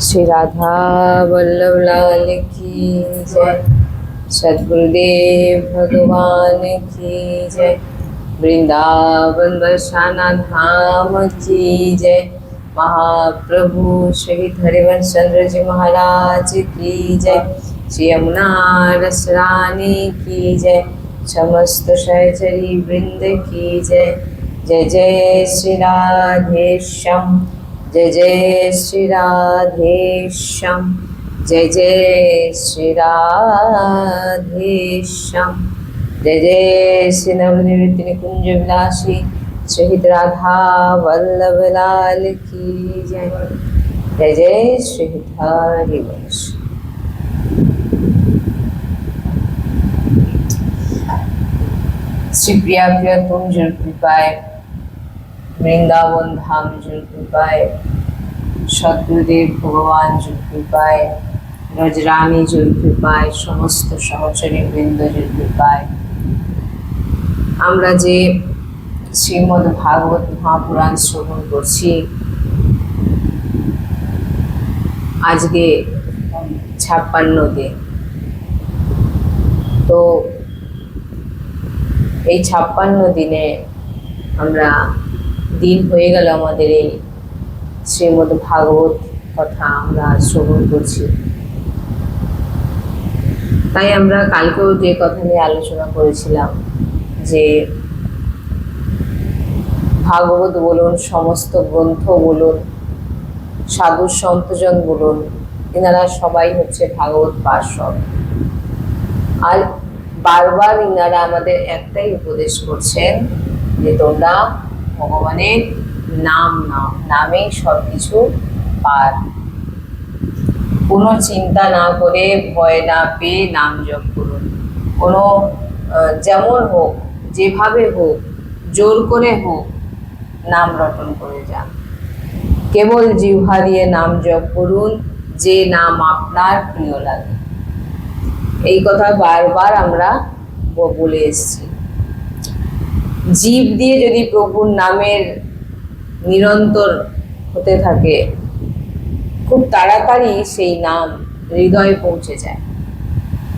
श्री राधा वल्लभ लाल की जय। सदगुरुदेव भगवान की जय। वृंदावन बरसाना धाम की जय। महाप्रभु शहीद हरिवंश चंद्र जी महाराज की जय। श्री यमुना रस रानी की जय। समस्त सहचरी वृंद की जय। जय जय श्री राधेश्याम जय जय श्री राधे श्याम। जय जय श्री राधे श्याम। जय जय श्री नवनिवृत्ति निकुंज विलासी। शहीद राधा वल्लभ लाल की जय। जय जय श्री हरि वंश श्री प्रिया प्रिय तुम जुड़ कृपाए वृंदावन धाम जुड़ कृपाए সদ্গুরুদেব ভগবান জোর কৃপায়, রজরানী জোর কৃপায়, সমস্ত সহচরী বৃন্দ জোর কৃপায়। আমরা যে শ্রীমদ ভাগবত মহাপুরাণ শ্রবণ করছি, আজকে ছাপ্পান্নতে। তো এই ছাপ্পান্ন দিনে আমরা দিন হয়ে গেল আমাদের এই শ্রীমদ ভাগবত কথা আমরা শ্রবণ করছি। তাই আমরা কালকেও যে কথা নিয়ে আলোচনা করেছিলাম যে ভাগবত বলুন, সমস্ত গ্রন্থ বলুন, সাধু সন্তজন বলুন, এনারা সবাই হচ্ছে ভাগবত পার্শ্বদ। আর বারবার ইনারা আমাদের একটাই উপদেশ করছেন যে তোমরা ভগবানের নাম নাম নামেই সব কিছু পার। কোনো চিন্তা না করে ভয় না পেয়ে নাম জপ করুন। কোনো যেমন হোক, যেভাবে হোক, জোর করে হোক, নাম রটন করে যান। কেবল জিহ্বা দিয়ে নাম জপ করুন, যে নাম আপনার প্রিয় লাগে। এই কথা বারবার আমরা বলে এসেছি। জীব দিয়ে যদি প্রভুর নামের নিরন্তর হতে থাকে। খুব তাড়াতাড়ি সেই নাম হৃদয়ে পৌঁছে যায়।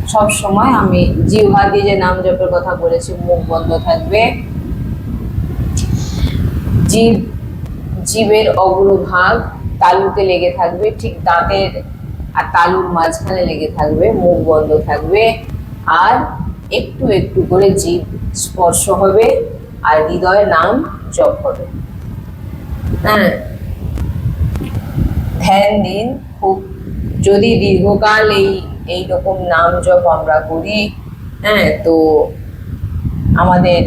সব সময় আমি জিহ্বা দিয়ে যে নাম জপের কথা বলেছি, মুখ বন্ধ থাকবে। জীব, জীবের অগ্রভাগ তালুতে লেগে থাকবে, ঠিক দাঁতের আর তালুর মাঝখানে লেগে থাকবে, মুখ বন্ধ থাকবে। আর একটু একটু করে জীব স্পর্শ হবে, আর হৃদয়ের নাম জপ হবে। হ্যাঁ। ধ্যান দিন খুব, যদি দীর্ঘকাল এই এই রকম নাম জপ আমরা করি হ্যাঁ তো আমাদের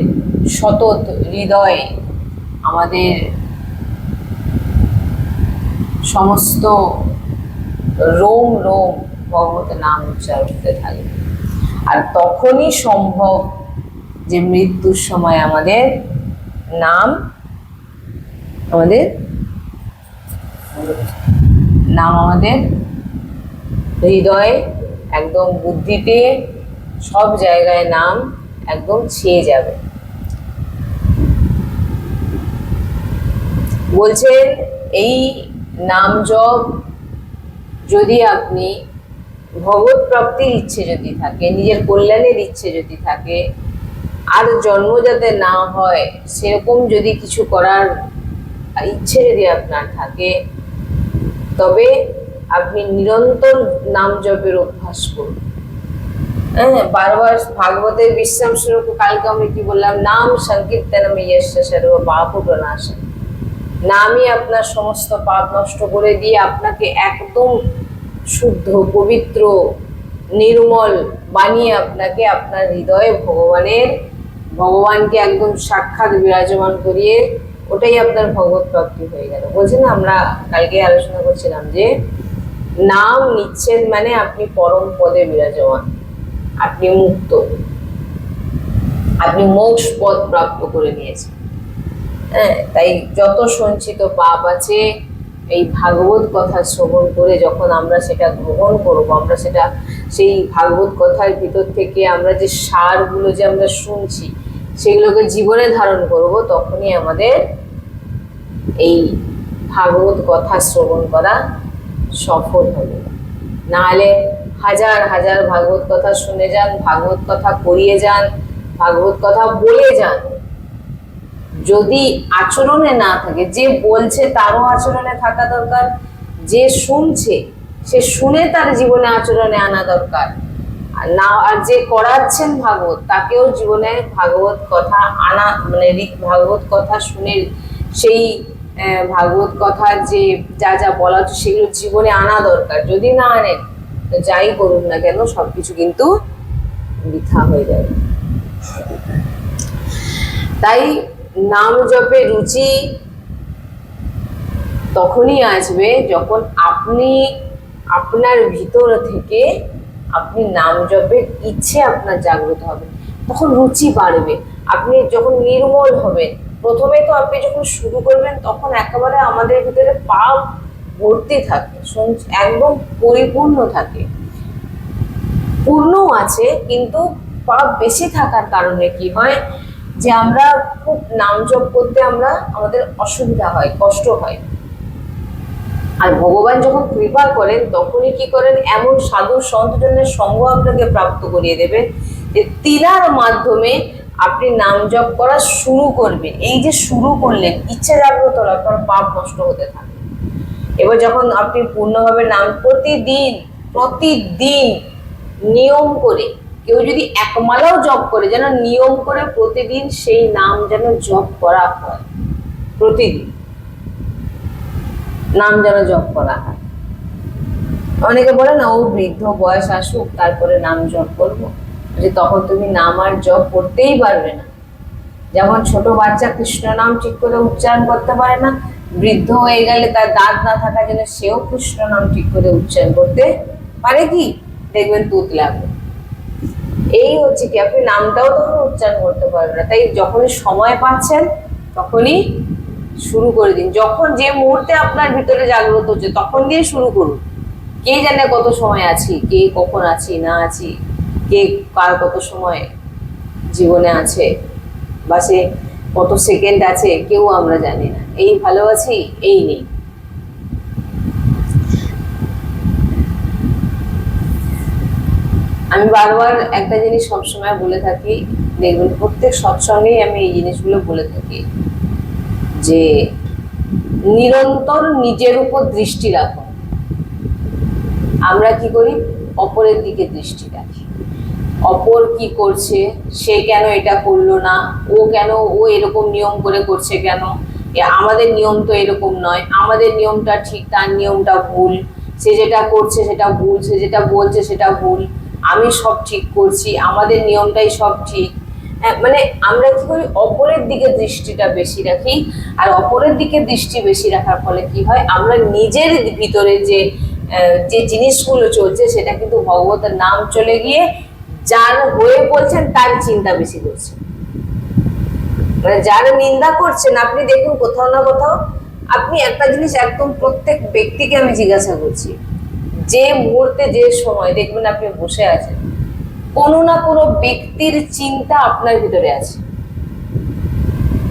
সতত হৃদয়ে আমাদের সমস্ত রোম রোম ভগবতের নাম উচ্চারণ হতে থাকবে আর তখনই সম্ভব যে মৃত্যুর সময় আমাদের নাম আমাদের নাম আমাদের হৃদয়ে, একদম বুদ্ধিতে সব জায়গায় নাম একদম ছেয়ে যাবে। বলছেন, এই নাম জপ যদি আপনি ভগবত প্রাপ্তির ইচ্ছে যদি থাকে, নিজের কল্যাণের ইচ্ছে যদি থাকে, আর জন্ম যাতে না হয়, সেরকম যদি কিছু করার ইচ্ছে যদি আপনার থাকে, তবে আপনি নিরন্তর নাম জপের অভ্যাস করুন। হ্যাঁ বারবার ভাগবতের বিশ্রাম স্বরূপ কালকে আমি কি বললাম? নাম সংকীর্তনম নামই আপনার সমস্ত পাপ নষ্ট করে দিয়ে আপনাকে একদম শুদ্ধ, পবিত্র, নির্মল বানিয়ে আপনাকে আপনার হৃদয়ে ভগবানের, ভগবানকে একদম সাক্ষাৎ বিরাজমান করিয়ে ওটাই আপনার ভগবত প্রাপ্তি হয়ে গেল। বলছি না, আমরা কালকে আলোচনা করছিলাম যে, নাম নিচ্ছেন মানে আপনি পরম পদে বিরাজমান, আপনি মুক্ত, আপনি মোক্ষ পদ প্রাপ্ত করে নিয়েছেন। হ্যাঁ তাই যত সঞ্চিত পাপ আছে, এই ভাগবত কথা শ্রবণ করে যখন আমরা সেটা গ্রহণ করব, আমরা সেটা, সেই ভাগবত কথার ভিতর থেকে আমরা যে সারগুলো যে আমরা শুনছি, সেগুলোকে জীবনে ধারণ করব, তখনই আমাদের এই ভাগবত কথা শ্রবণ করা সফল হবে। নাহলে হাজার হাজার ভাগবত কথা শুনে যান, ভাগবত কথা করিয়ে যান, ভাগবত কথা বলে যান। যদি আচরণে না থাকে, যে বলছে তারও আচরণে থাকা দরকার, যে শুনছে, সে শুনে তার জীবনে আচরণে আনা দরকার। না, আর যে করাচ্ছেন ভাগবত, তাকেও জীবনে ভাগবত কথা আনা মানে ভাগবত কথা শুনে সেই ভাগবত কথার যে যা যা বলা হচ্ছে সেগুলো জীবনে আনা দরকার। যদি না আনেন যাই করুন না কেন, সবকিছু কিন্তু বৃথা হয়ে যাবে। তাই নাম জপে রুচি তখনই আসবে যখন আপনি আপনার ভিতর থেকে আপনি নাম জপের ইচ্ছে আপনার জাগ্রত হবে। তখন রুচি বাড়বে। আপনি যখন নির্মল হবেন প্রথমে তো আপনি যখন শুরু করবেন, তখন একেবারে আমাদের ভিতরে পা ভর্তি থাকে একদম পরিপূর্ণ থাকে। পূর্ণ আছে, কিন্তু পা বেশি থাকার কারণে কি হয় যে আমরা খুব নাম জপ করতে আমরা আমাদের অসুবিধা হয়, কষ্ট হয়। আর ভগবান যখন কৃপা করেন, তখনই কি করেন, এমন সাধু সন্তজনের সঙ্গ আপনাকে প্রাপ্ত করিয়ে দেবেন যে তিনার মাধ্যমে আপনি নাম জপ করা শুরু করবেন এই যে শুরু করলেন, ইচ্ছা জাগ্রত হলো, আপনার পাপ নষ্ট হতে থাকে এবার যখন আপনি পূর্ণভাবে নাম প্রতিদিন প্রতিদিন নিয়ম করে, কেউ যদি একমালাও জপ করে, যেন নিয়ম করে প্রতিদিন সেই নাম যেন জপ করা হয়। প্রতিদিন। নাম যেন জপ করা হয়। অনেকে বলে না, ও বৃদ্ধ বয়স আসুক, তারপরে নাম জপ করব। যে তখন তুমি নাম আর জপ করতেই পারবে না। যেমন ছোট বাচ্চা কৃষ্ণ নাম ঠিক করে উচ্চারণ করতে পারে না, বৃদ্ধ হয়ে গেলে তার দাঁত না থাকার জন্য সেও কৃষ্ণ নাম ঠিক করে উচ্চারণ করতে পারে কি? দেখবেন তুত লাগবে। এই হচ্ছে কি, আপনি নামটাও তখন উচ্চারণ করতে পারবেন না। তাই যখনই সময় পাচ্ছেন, তখনই শুরু করে দিন। যখন যে মুহূর্তে আপনার ভিতরে জাগ্রত হচ্ছে, তখন দিয়ে শুরু করুন। কে জানে কত সময় আছি, কে কখন আছি, না আছি কে কার কত সময় জীবনে আছে বা সে কত সেকেন্ড আছে কেউ আমরা জানি না। এই ভালো আছি, এই নেই। আমি বারবার একটা জিনিস সবসময় বলে থাকি, দেখবেন প্রত্যেক সৎসঙ্গেই আমি এই জিনিসগুলো বলে থাকি, যে নিরন্তর নিজের উপর দৃষ্টি রাখুন আমরা কি করি? অপরের দিকে দৃষ্টি রাখি। অপর কি করছে সে কেন এটা করল না ও কেন ও এরকম নিয়ম করে করছে কেন? আমাদের নিয়ম তো এরকম নয় আমাদের নিয়মটা ঠিক তার নিয়মটা ভুল। সে যেটা করছে সেটা ভুল সে যেটা বলছে সেটা ভুল। আমি সব ঠিক করছি আমাদের নিয়মটাই সব ঠিক। হ্যাঁ, মানে আমরা কি করি অপরের দিকে দৃষ্টিটা বেশি রাখি আর অপরের দিকে দৃষ্টি বেশি রাখার ফলে কি হয় আমরা নিজের ভিতরে যে যে জিনিসগুলো চলছে সেটা কিন্তু ভগবতের নাম চলে গিয়ে যার হয়ে বলছেন, তার চিন্তা বেশি করছে। মানে যার নিন্দা করছেন, আপনি দেখুন কোথাও না কোথাও, আপনি একটা জিনিস একদম প্রত্যেক ব্যক্তিকে আমি জিজ্ঞাসা করছি, যে মুহূর্তে, যে সময়, দেখবেন আপনি বসে আছেন, কোনো না কোনো ব্যক্তির চিন্তা আপনার ভিতরে আছে।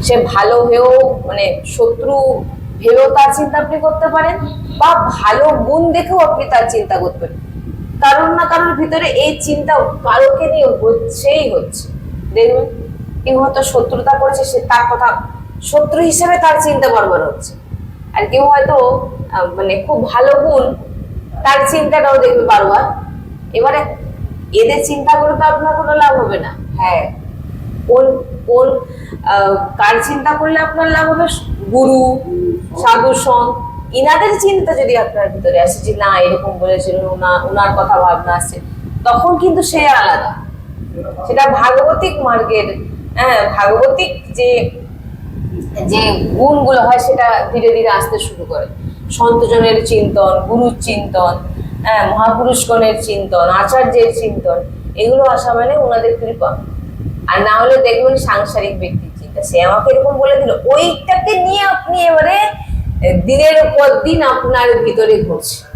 সে ভালো হয়েও মানে শত্রু ভেবেও তার চিন্তা আপনি করতে পারেন, বা ভালো গুণ দেখেও আপনি তার চিন্তা করতে পারেন। কারণ না কারোর ভিতরে এই চিন্তা কারোকে নিয়ে হচ্ছেই হচ্ছে। দেখবেন কেউ হয়তো শত্রুতা করেছে, সে তার কথা শত্রু হিসেবে তার চিন্তা বারবার হচ্ছে। আর কেউ হয়তো মানে খুব ভালো গুণ তার চিন্তাটাও দেখবে বারবার। এবারে এদের চিন্তা করে তো আপনার কোনো লাভ হবে না। হ্যাঁ কোন কোন কার চিন্তা করলে আপনার লাভ হবে? গুরু, সাধু সঙ্গ ইনাদের চিন্তা যদি আপনার ভিতরে আসে যে না, এরকম বলেছিল ওনার কথা ভাবনা আসছে, তখন কিন্তু সে আলাদা। সেটা ভাগবতিক মার্গের হ্যাঁ ভাগবতিক যে যে গুণগুলো হয় সেটা ধীরে ধীরে আসতে শুরু করে। সন্তজনের চিন্তন, গুরুর চিন্তন হ্যাঁ মহাপুরুষগণের চিন্তন, আচার্যের চিন্তন, এগুলো আসা মানে ওনাদের কৃপা। আর না হলে দেখবেন সাংসারিক ব্যক্তির চিন্তা। সে আমাকে এরকম বলে দিল, ওইটাকে নিয়ে আপনি এবারে দিনের পর দিন আপনার ভিতরে ঘুরছে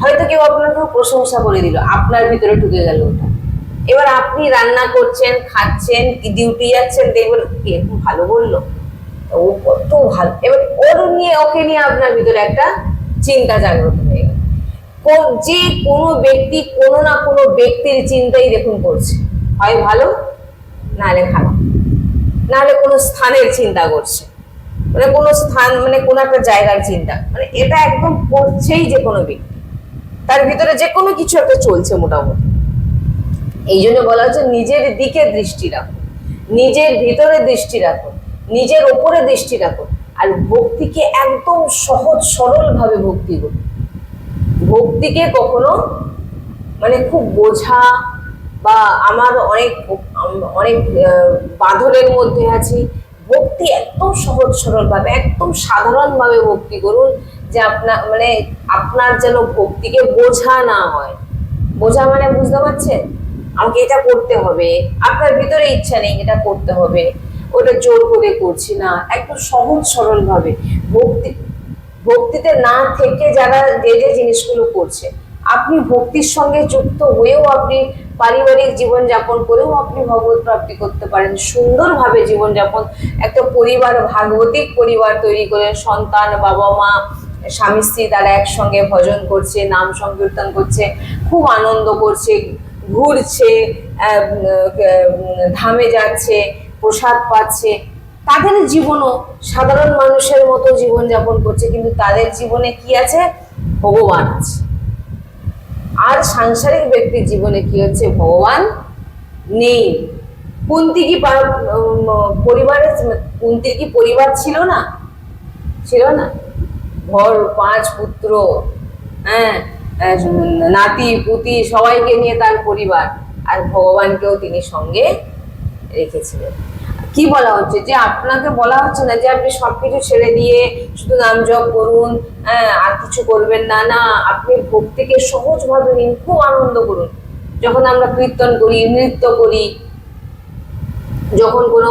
হয়তো কেউ আপনাকে প্রশংসা করে দিল, আপনার ভিতরে ঢুকে গেল ওটা। এবার আপনি রান্না করছেন, খাচ্ছেন, কি ডিউটি যাচ্ছেন, দেখবেন "কে এরকম ভালো বলল। ও কত ভালো। এবার ওর নিয়ে, ওকে নিয়ে আপনার ভিতরে একটা চিন্তা জাগ্রত হয়ে গেল। যে কোনো ব্যক্তি কোনো না কোনো ব্যক্তির চিন্তাই দেখুন করছে। হয় ভালো, নাহলে খারাপ। নাহলে কোনো স্থানের চিন্তা করছে। মানে কোনো স্থান মানে কোনো একটা জায়গার চিন্তা। মানে এটা একদম করছেই যে কোনো ব্যক্তি। তার ভিতরে যে কোনো কিছু একটা চলছে মোটামুটি। এই জন্য বলা হচ্ছে নিজের দিকে দৃষ্টি রাখো। নিজের ভিতরে দৃষ্টি রাখো। নিজের ওপরে দৃষ্টি রাখো। আর ভক্তিকে একদম সহজ সরল ভাবে ভক্তি করুন ভক্তিকে কখনো মানে খুব বোঝা বা আমার অনেক অনেক বাঁধনের মধ্যে আছি। ভক্তি একদম সহজ সরল ভাবে একদম সাধারণ ভাবে ভক্তি করুন যে আপনার মানে আপনার যেন ভক্তিকে বোঝা না হয়। বোঝা মানে বুঝতে পারছেন? আমাকে এটা করতে হবে, আপনার ভিতরে ইচ্ছা নেই এটা করতে হবে, ওটা জোর করে করছি না, একদম সহজ সরল ভাবে ভক্তি, ভক্তিতে না থেকে যারা যে যে জিনিসগুলো করছে, আপনি ভক্তির সঙ্গে যুক্ত হয়েও আপনি পারিবারিক জীবন যাপন করেও আপনি ভগবত প্রাপ্তি করতে পারেন। সুন্দরভাবে জীবনযাপন। একটা পরিবার, ভাগবতিক পরিবার তৈরি করে সন্তান, বাবা মা, স্বামী, স্ত্রী তারা একসঙ্গে ভজন করছে, নাম সংকীর্তন করছে, খুব আনন্দ করছে, ঘুরছে ধামে যাচ্ছে, প্রসাদ পাচ্ছে। তাদের জীবনও সাধারণ মানুষের মতো জীবন যাপন করছে, কিন্তু তাদের জীবনে কি আছে? ভগবান আছে। আর সাংসারিক ব্যক্তির জীবনে কি হচ্ছে? ভগবান নেই। কুন্তি কি পা- উম, পরিবারের কুন্তির কি পরিবার ছিল না? ছিল না। ঘর পাঁচ পুত্র হ্যাঁ নাতি পুতি সবাইকে নিয়ে তার পরিবার। আর ভগবানকেও তিনি সঙ্গে রেখেছিলেন। কি বলা হচ্ছে? যে আপনাকে বলা হচ্ছে না যে আপনি সবকিছু ছেড়ে দিয়ে শুধু নাম জপ করুন হ্যাঁ আর কিছু করবেন না। না, আপনি ভক্তিকে সহজভাবে নিন, খুব আনন্দ করুন। যখন আমরা কীর্তন করি, নৃত্য করি, যখন কোনো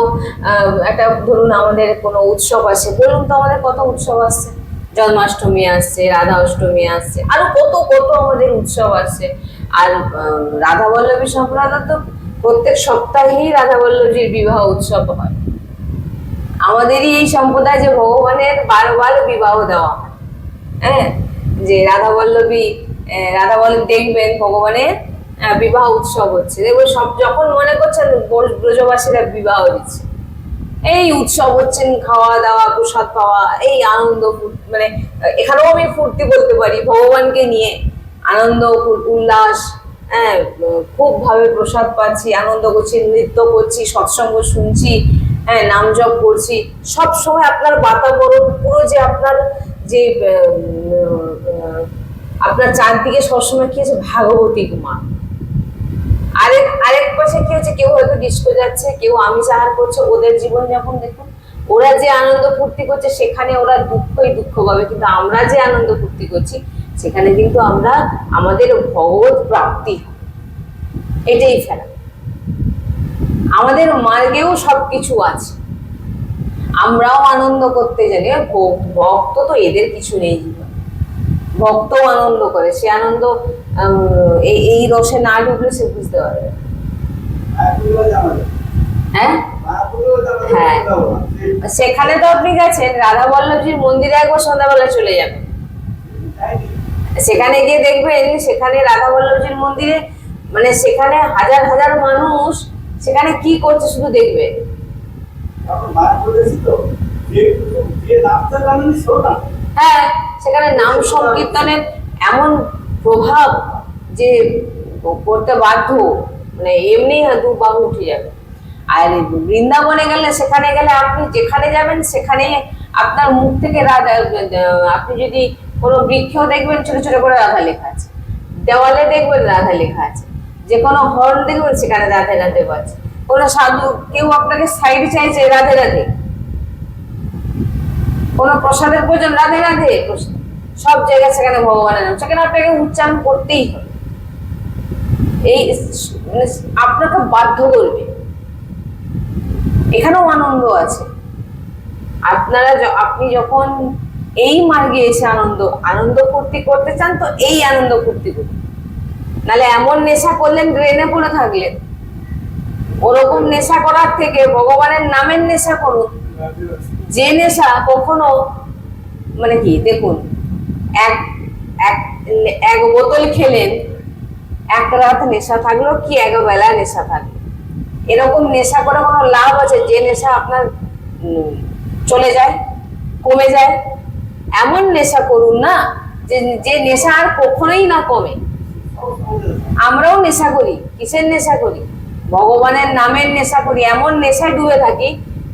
একটা ধরুন আমাদের কোনো উৎসব আসে, বলুন তো আমাদের কত উৎসব আসছে? জন্মাষ্টমী আসছে রাধা অষ্টমী আসছে, আরও কত কত আমাদের উৎসব আসছে। আর রাধা বল্লভী সম্প্রদায় তো প্রত্যেক সপ্তাহেই রাধা বল্লভীর বিবাহ উৎসব হয়। আমাদেরই এই সম্প্রদায় যে ভগবানের বারবার বিবাহ দেওয়া হয়। হ্যাঁ? যে রাধা বল্লভী রাধা দেখবেন ভগবানের বিবাহ উৎসব হচ্ছে। দেখবেন সব যখন মনে করছেন ব্রজ- ব্রজবাসীরা বিবাহ দিচ্ছে। এই উৎসব হচ্ছেন খাওয়া দাওয়া প্রসাদ পাওয়া, এই আনন্দ মানে এখানেও আমি ফুর্তি বলতে পারি, ভগবানকে নিয়ে আনন্দ, উল্লাস হ্যাঁ উম, খুব ভাবে প্রসাদ পাচ্ছি আনন্দ করছি নৃত্য করছি সৎসঙ্গ শুনছি হ্যাঁ নাম জপ করছি। সব সময় আপনার বাতাবরণ পুরো যে আপনার যে আপনার চারদিকে সবসময় কি আছে ভাগবতী মা আরেক আরেক পাশে কি হচ্ছে কেউ হয়তো ডিস্কো যাচ্ছে কেউ আমি আহার করছে ওদের জীবন যাপন দেখুন ওরা যে আনন্দ ফুর্তি করছে সেখানে ওরা দুঃখই দুঃখ পাবে কিন্তু আমরা যে আনন্দ ফুর্তি করছি সেখানে কিন্তু আমরা আমাদের ভগবত প্রাপ্তি এটাই ফেলা আমাদের মার্গেও সবকিছু আছে। আমরাও আনন্দ করতে জানি ভক্ত তো এদের কিছু নেই ভক্ত আনন্দ করে সে আনন্দ এই এই রসে না ঢুকলে সে বুঝতে পারবে হ্যাঁ? হ্যাঁ। সেখানে তো আপনি গেছেন রাধা বল্লভজির মন্দিরে একবার সন্ধ্যাবেলা চলে যাবেন। সেখানে গিয়ে দেখবেন সেখানে রাধা বল্লভজির মন্দিরে মানে সেখানে হাজার হাজার মানুষ সেখানে কি করছে শুধু দেখবে। হ্যাঁ সেখানে নাম সংকীর্তনের এমন প্রভাব যে করতে বাধ্য মানে এমনি দু বাহু উঠে যাবে। আর বৃন্দাবনে গেলে সেখানে গেলে আপনি যেখানে যাবেন সেখানে আপনার মুখ থেকে রাধা আপনি যদি কোনো বৃক্ষ দেখবেন, ছোট ছোট করে রাধা লেখা আছে। দেওয়ালে দেখবেন রাধা লেখা আছে। যে কোনো হর্ন দেখবেন, সেখানে রাধে রাধে বাজছে কোনো সাধু, কেউ আপনাকে সাইড চাইছে, রাধে রাধে। কোনো প্রসাদের প্রয়োজন রাধে রাধে। সব জায়গায় সেখানে ভগবানের নাম। সেখানে আপনাকে উচ্চারণ করতেই হবে। এই মানে আপনাকে বাধ্য করবে। এখানেও আনন্দ আছে। আপনারা আপনি যখন এই মার্গে এসে আনন্দ আনন্দ ফুর্তি করতে চান তো এই আনন্দ ফুর্তি করুন। নাহলে এমন নেশা করলেন ড্রেনে পড়ে থাকলেন। ওরকম নেশা করার থেকে ভগবানের নামের নেশা করুন। যে নেশা কখনো মানে কি, দেখুন, এক এক এক বোতল খেলেন, এক রাত নেশা থাকল কি এক বেলা নেশা থাকল। এরকম নেশা করে কোনো লাভ আছে? যে নেশা আপনার চলে যায়, কমে যায়? এমন নেশা করুন না যে যে নেশা আর কখনোই না কমে। আমরাও নেশা করি, কিসের নেশা করি? ভগবানের নামের নেশা করি, এমন নেশায় ডুবে থাকি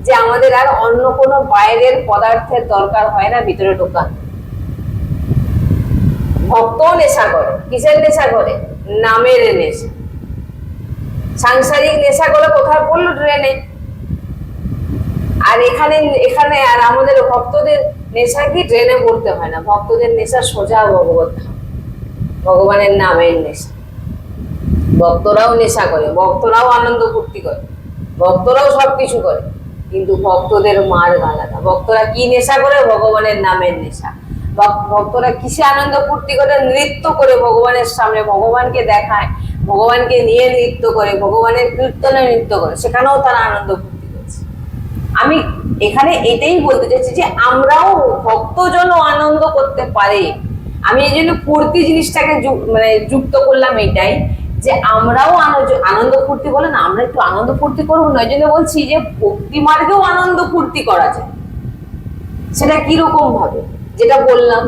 যে আমাদের আর অন্য কোনো বাইরের পদার্থের দরকার হয় না ভিতরে ঢোকা ভক্তও নেশা করে, কিসের নেশা করে? নামের নেশা। সাংসারিক নেশা করে কোথায় পড়ল ট্রেনে। আর এখানে এখানে আর আমাদের ভক্তদের নেশা কি ট্রেনে পড়তে হয় না। ভক্তদের নেশা সোজা ভগবত ভগবানের নামের নেশা। ভক্তরাও নেশা করে, ভক্তরাও আনন্দ ফুর্তি করে, ভক্তরাও সবকিছু করে, কিন্তু ভক্তদের মার আলাদা। ভক্তরা কি নেশা করে? ভগবানের নামের নেশা। ভক- ভক্তরা কিসে আনন্দ ফুর্তি করে? নৃত্য করে ভগবানের সামনে। ভগবানকে দেখায়, ভগবানকে নিয়ে নৃত্য করে, ভগবানের কীর্তনে নৃত্য করে। সেখানেও তারা আনন্দ এখানে এটাই বলতে চাইছি যে আমরাও ভক্তজন আনন্দ করতে পারে। আমি এই জন্য ফুর্তি জিনিসটাকে মানে যুক্ত করলাম এটাই যে আমরাও আনন্দ- ফুর্তি বলে না, আমরা একটু আনন্দ ফুর্তি করব না জন্য বলছি যে ভক্তি মার্গেও আনন্দ ফুর্তি করা যায়। সেটা কীরকম ভাবে? যেটা বললাম,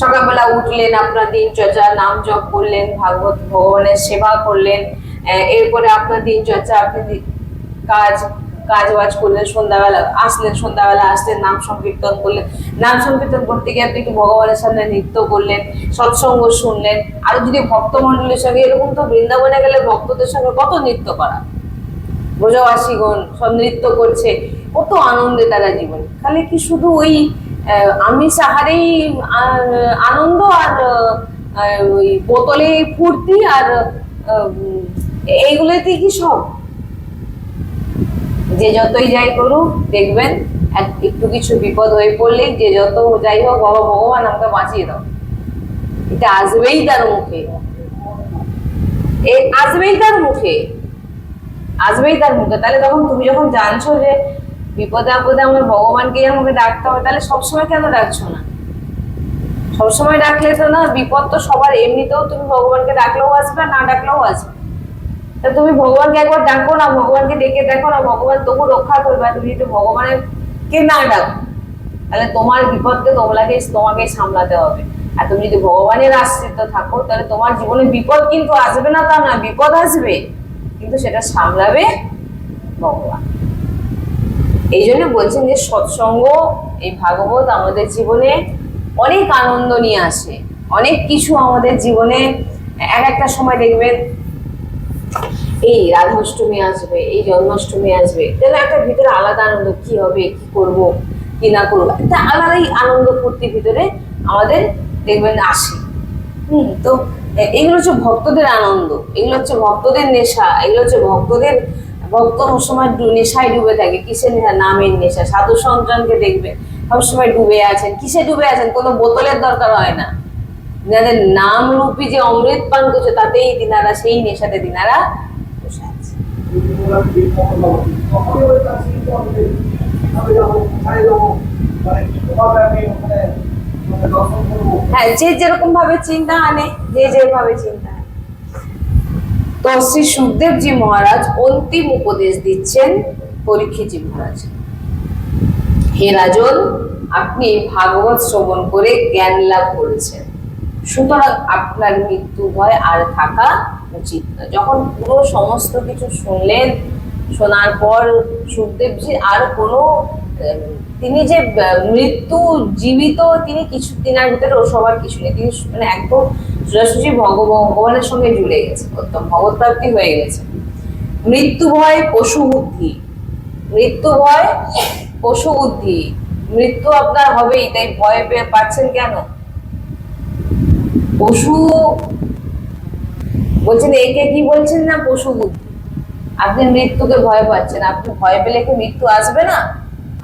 সকালবেলা উঠলেন আপনার দিনচর্চা নাম জপ করলেন, ভাগবত ভগবানের সেবা করলেন এরপরে আপনার দিনচর্চা আপনি কাজ কাজ বাজ করলেন সন্ধ্যাবেলা আসলেন সন্ধ্যাবেলা আসলেন নাম সংকীর্তন করলেন নাম সংকীর্তন করতে গিয়ে আপনি একটু ভগবানের সামনে নৃত্য করলেন সৎসঙ্গ শুনলেন আর যদি ভক্ত মন্ডলের সঙ্গে এরকম তো বৃন্দাবনে গেলে ভক্তদের সঙ্গে কত নৃত্য করা? ব্রজবাসীগণ সব নৃত্য করছে কত আনন্দে তারা জীবন। তাহলে কি শুধু ওই আহারেই আহ, আনন্দ আর ওই বোতলে ফুর্তি আর এইগুলোতেই কি সব? যে যতই যাই করুক, দেখবেন এক- একটু কিছু বিপদ হয়ে পড়লেই যে যত যাই হোক, বাবা ভগবান আমাকে বাঁচিয়ে দাও। এটা আসবেই তার মুখে। এ আসবেই তার মুখে। আসবেই তার মুখে। তাহলে তখন তুমি যখন জানছো যে বিপদে আপদে আমার ভগবানকেই আমাকে ডাকতে হবে, তাহলে সবসময় কেন ডাকছো না? সবসময় ডাকলে তো না, বিপদ তো সবার। এমনিতেও তুমি ভগবানকে ডাকলেও আসবে না ডাকলেও আসবে। তা তুমি ভগবানকে একবার ডাকো না, ভগবানকে ডেকে দেখো না, ভগবান তবু রক্ষা করবে তুমি যদি ভগবানের কে না ডাকো। তাহলে তোমার বিপদকে তোমাকে তোমাকে সামলাতে হবে। আর তুমি যদি ভগবানের আশ্রিত থাকো, তাহলে তোমার জীবনে বিপদ কিন্তু আসবে না তা না, বিপদ আসবে। কিন্তু সেটা সামলাবে ভগবান। এই জন্য বলছেন যে সৎসঙ্গ, এই ভাগবত আমাদের জীবনে অনেক আনন্দ নিয়ে আসে। অনেক কিছু আমাদের জীবনে এক একটা সময় দেখবেন এই রাধাষ্টমী আসবে, এই জন্মাষ্টমী আসবে। যেন একটা ভিতরে আলাদা আনন্দ, কি হবে, কি করব, কি না করব? একটা আলাদাই আনন্দ ফুর্তির ভিতরে আমাদের দেখবেন আসে। হুম, তো এগুলো হচ্ছে ভক্তদের আনন্দ। এগুলো হচ্ছে ভক্তদের নেশা, এগুলো হচ্ছে ভক্তদের, ভক্ত সবসময় নেশায় ডুবে থাকে। কিসের নেশা? নামের নেশা। সাধু সন্তানকে দেখবে, সবসময় ডুবে আছেন। কিসে ডুবে আছেন? কোনো বোতলের দরকার হয় না। যাদের নাম রূপী যে অমৃত পান করছে, তাতেই দিনারা সেই নেশাতে দিনারা বসে আছে। হ্যাঁ যে যেরকম ভাবে চিন্তা আনে, যে যেভাবে চিন্তা তো শ্রী সুখদেবজি মহারাজ অন্তিম উপদেশ দিচ্ছেন পরীক্ষিতজি মহারাজ। হে রাজন, আপনি ভাগবত শ্রবণ করে জ্ঞান লাভ করেছেন। সুতরাং আপনার মৃত্যু ভয় আর থাকা উচিত না যখন পুরো সমস্ত কিছু শুনলেন, শোনার পর সুখদেবজি আর কোনো তিনি যে মৃত্যু জীবিত, তিনি কিছু দিনের ভিতরে ওসব আর কিছু নেই। তিনি মানে একদম সোজাসুজি ভগব, ভগবানের সঙ্গে জুড়ে গেছে একদম ভগবত প্রাপ্তি হয়ে গেছে। মৃত্যু ভয়, পশু বুদ্ধি। মৃত্যু ভয়, পশু বুদ্ধি। মৃত্যু আপনার হবেই, তাই ভয় পেয়ে পাচ্ছেন কেন? পশু বলছেন, একে কি বলছেন না পশু বুদ্ধি? আপনি মৃত্যুকে ভয় পাচ্ছেন, আপনি ভয় পেলে কি মৃত্যু আসবে না?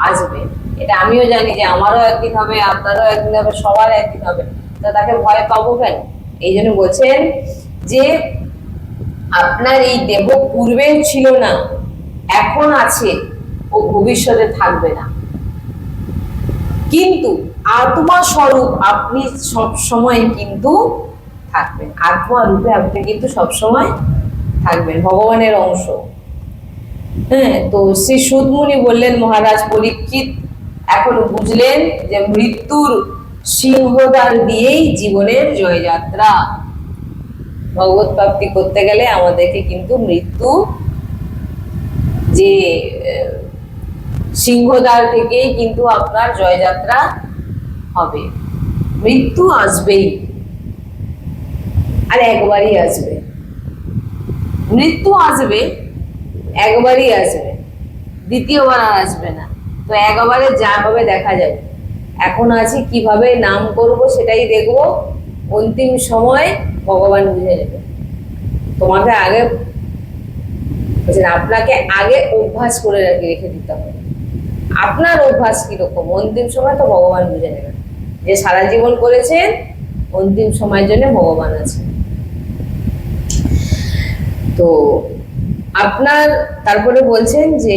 আসবে। এটা আমিও জানি যে আমারও একদিন হবে, আপনারও একদিন হবে, সবার একদিন হবে। তা তাকে ভয় পাবো কেন? এই জন্য বলছেন যে আপনার এই দেহ পূর্বে ছিল না, এখন আছে ও ভবিষ্যতে থাকবে না। কিন্তু আত্মা স্বরূপ আপনি সব সময় কিন্তু থাকবেন। আত্মা রূপে আপনি কিন্তু সব সময় থাকবেন, ভগবানের অংশ। হ্যাঁ তো শ্রী সুদমুনি বললেন, মহারাজ পরীক্ষিত, এখন বুঝলেন যে মৃত্যুর সিংহদ্বার দিয়েই জীবনের জয়যাত্রা। ভগবত প্রাপ্তি করতে গেলে আমাদেরকে কিন্তু মৃত্যু যে সিংহদ্বার থেকেই কিন্তু আপনার জয়যাত্রা হবে। মৃত্যু আসবেই। আর একবারই আসবে। মৃত্যু আসবে, একবারই আসবে। দ্বিতীয়বার আর আসবে না। তো একবারে যা হবে দেখা যাবে। এখন আছি কীভাবে নাম করব সেটাই দেখব। অন্তিম সময় ভগবান বুঝে নেবে। তোমাকে আগে আপনাকে আগে অভ্যাস করে রেখে দিতে হবে। আপনার অভ্যাস কীরকম? অন্তিম সময় তো ভগবান বুঝে নেবেন যে সারা জীবন করেছেন, অন্তিম সময়ের জন্য ভগবান আছে তো আপনার, তারপরে বলছেন যে,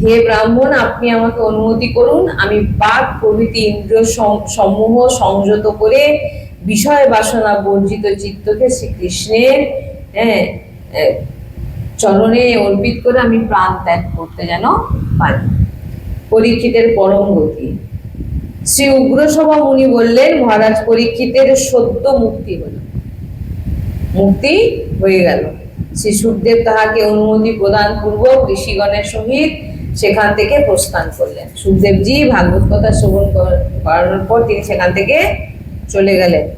হে ব্রাহ্মণ, আপনি আমাকে অনুমতি করুন, আমি পাক প্রভৃতি ইন্দ্রিয় সম- সমূহ সংযত করে বিষয় বাসনা বর্জিত চিত্তকে শ্রীকৃষ্ণের হ্যাঁ চরণে অর্পিত করে আমি প্রাণ ত্যাগ করতে যেন পারি। পরীক্ষিতের পরম গতি। শ্রী উগ্রসভা মুনি বললেন, মহারাজ পরীক্ষিতের সত্য মুক্তি হল। মুক্তি হয়ে গেল। শ্রী সুখদেব তাহাকে অনুমতি প্রদান পূর্বক ঋষিগণের সহিত সেখান থেকে প্রস্থান করলেন। সুখদেবজি ভাগবত কথা শ্রবণ কর- করানোর পর তিনি সেখান থেকে চলে গেলেন।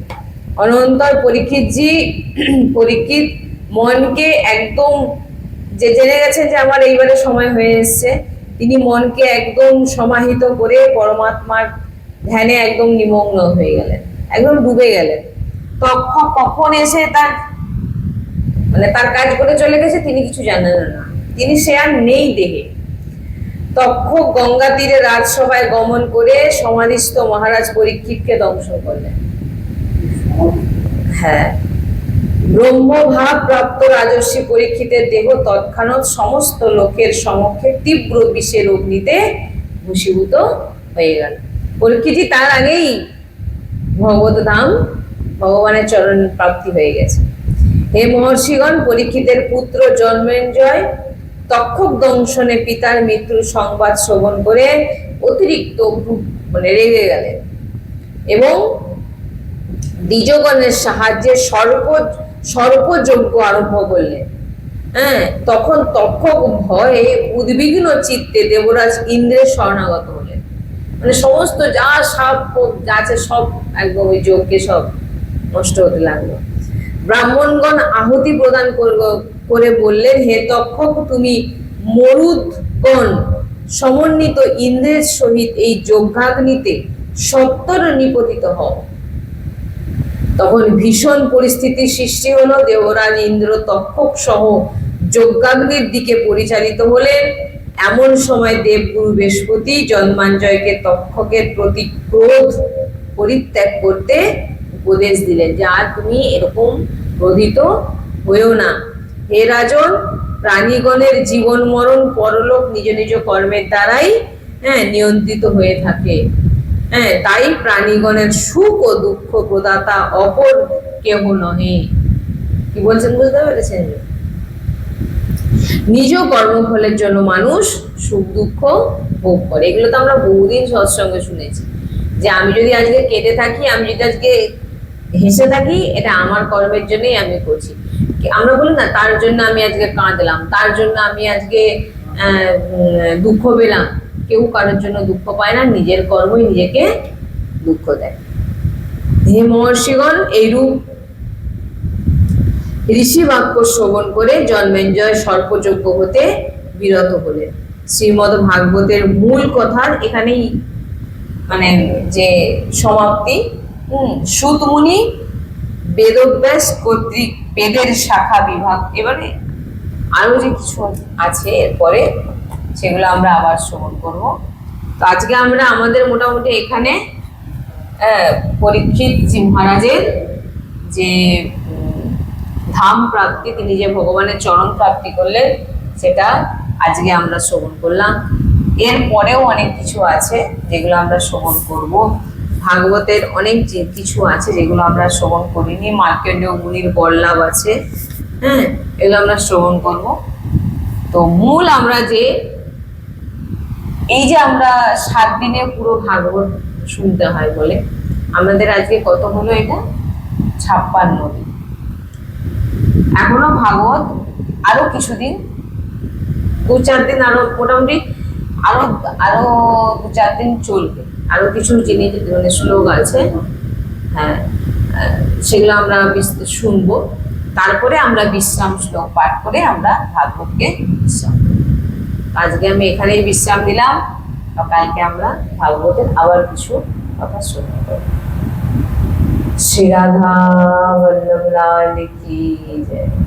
অনন্তর পরীক্ষিতজি, পরীক্ষিত মনকে একদম যে জেনে গেছেন যে আমার এইবারে সময় হয়ে এসছে, তিনি মনকে একদম সমাহিত করে পরমাত্মার ধ্যানে একদম নিমগ্ন হয়ে গেলেন, একদম ডুবে গেলেন। তখন, কখন এসে তার মানে তার কাজ করে চলে গেছে তিনি কিছু জানেন না। তিনি সে আর নেই দেহে। তক্ষ গঙ্গা তীরে রাজসভায় গমন করে সমাধিস্থ মহারাজ পরীক্ষিতকে দংশন করলেন। হ্যাঁ। ব্রহ্মভাব প্রাপ্ত রাজস্বী পরীক্ষিতের দেহ তৎক্ষণাৎ সমস্ত লোকের সমক্ষে তীব্র বিষের অগ্নিতে ভূষীভূত হয়ে গেল। পরীক্ষিতই তার আগেই ভগবত ধাম ভগবানের চরণ প্রাপ্তি হয়ে গেছে। হে মহর্ষিগণ, পরীক্ষিতের পুত্র জন্মেঞ্জয়, তক্ষক দংশনে পিতার মৃত্যুর সংবাদ শ্রবণ করে অতিরিক্ত মানে রেগে গেলেন এবং দ্বিজগণের সাহায্যে সর্ব সর্বযজ্ঞ আরম্ভ করলেন। হ্যাঁ তখন তক্ষক ভয়ে উদ্বিগ্ন চিত্তে দেবরাজ ইন্দ্রের শরণাগত হলেন। মানে সমস্ত যা যা আছে সব একদম ওই যজ্ঞে সব নষ্ট হতে লাগল। ব্রাহ্মণগণ আহুতি প্রদান করে বললেন, হে তক্ষক, তুমি মরুদগণ সমন্বিত ইন্দ্রের সহিত এই যজ্ঞাগ্নিতে সত্তর নিপতিত হও। তখন ভীষণ পরিস্থিতির সৃষ্টি হলো। দেবরাজ ইন্দ্র তক্ষক সহ যজ্ঞাগ্নির দিকে পরিচালিত হলেন। এমন সময় দেবগুরু বৃহস্পতি জন্মাঞ্জয়কে তক্ষকের প্রতি ক্রোধ পরিত্যাগ করতে উপদেশ দিলেন যে, আর তুমি এরকম ক্রোধিত হয়েও না। হে রাজন, প্রাণীগণের জীবন মরণ পরলোক নিজ নিজ কর্মের দ্বারাই হ্যাঁ নিয়ন্ত্রিত হয়ে থাকে। হ্যাঁ তাই প্রাণীগণের সুখ ও দুঃখ প্রদাতা অপর কেহ নহে। কি বলছেন, বুঝতে পেরেছেন? নিজ কর্মফলের জন্য মানুষ সুখ দুঃখ ভোগ করে। এগুলো তো আমরা বহুদিন সৎসঙ্গে শুনেছি। যে আমি যদি আজকে কেটে থাকি, আমি যদি আজকে হেসে থাকি, এটা আমার কর্মের জন্যই আমি করছি। আমরা বলি না, তার জন্য আমি আজকে কাঁদলাম, তার জন্য আমি আজকে দুঃখ পেলাম। কেউ কারোর জন্য দুঃখ পায় না, নিজের কর্মই নিজেকে দুঃখ দেয়। হে মহর্ষিগণ, এইরূপ ঋষি বাক্য শ্রবণ করে জন্মেঞ্জয় সর্পযোগ্য হতে বিরত হলেন। শ্রীমদ ভাগবতের মূল কথার এখানেই মানে যে সমাপ্তি, হম, সুতমুনি বেদব্যাস কর্তৃক বেদের শাখা বিভাগ। এবারে আরও যে কিছু আছে, এরপরে সেগুলো আমরা আবার শ্রবণ করব। তো আজকে আমরা আমাদের মোটামুটি এখানে পরীক্ষিত মহারাজের যে ধাম প্রাপ্তি তিনি যে ভগবানের চরণ প্রাপ্তি করলেন সেটা আজকে আমরা শ্রবণ করলাম। এর পরেও অনেক কিছু আছে যেগুলো আমরা শ্রবণ করব। ভাগবতের অনেক কিছু আছে যেগুলো আমরা শ্রবণ করিনি, মার্কেন্ডেয় মুনির বল্লাভ আছে হ্যাঁ এগুলো আমরা শ্রবণ করব। তো মূল আমরা যে, এই যে আমরা সাত দিনে পুরো ভাগবত শুনতে হয় বলে, আমাদের আজকে কত হলো এটা? ছাপ্পান্ন দিন। এখনও ভাগবত আরও কিছুদিন, দু চার দিন আরও, মোটামুটি আরও আরও দু চার দিন চলবে। আরও কিছু জিনিস মানে শ্লোক আছে হ্যাঁ সেগুলো আমরা শুনব। তারপরে আমরা বিশ্রাম শ্লোক পাঠ করে আমরা ভাগবতকে বিশ্রাম। আজকে আমি এখানেই বিশ্রাম দিলাম কালকে আমরা ভাগবতের আবার কিছু কথা শুনব। শ্রী রাধা বল্লভ লাল কি জয়